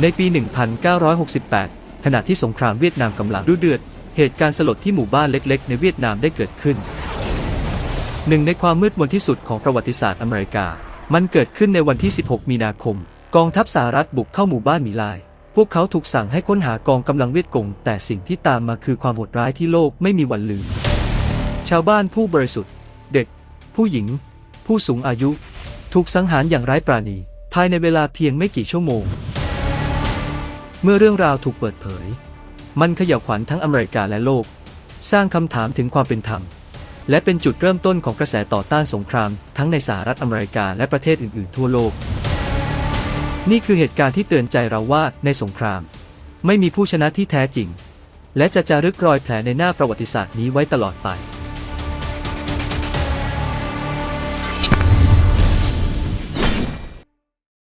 ในปี 1968 ขณะที่สงครามเวียดนามกำลังดุเดือด เหตุการณ์สลดที่หมู่บ้านเล็กๆ ในเวียดนามได้เกิดขึ้น หนึ่งในความมืดมนที่สุดของประวัติศาสตร์อเมริกา มันเกิดขึ้นในวันที่ 16 มีนาคม กองทัพสหรัฐบุกเข้าหมู่บ้านมีลาย พวกเขาถูกสั่งให้ค้นหากองกำลังเวียดกง แต่สิ่งที่ตามมาคือความโหดร้ายที่โลกไม่มีวันลืม ชาวบ้านผู้บริสุทธิ์ เด็ก ผู้หญิง ผู้สูงอายุ ถูกสังหารอย่างไร้ปราณี ภายในเวลาเพียงไม่กี่ชั่วโมง เมื่อเรื่องราวถูกเปิดเผย มันเขย่าวขวัญทั้งอเมริกาและโลก สร้างคำถามถึงความเป็นธรรม และเป็นจุดเริ่มต้นของกระแสต่อต้านสงคราม ทั้งในสหรัฐอเมริกาและประเทศอื่นๆ ทั่วโลก นี่คือเหตุการณ์ที่เตือนใจเราว่าในสงคราม ไม่มีผู้ชนะที่แท้จริง และจะจารึกรอยแผลในหน้าประวัติศาสตร์นี้ไว้ตลอดไป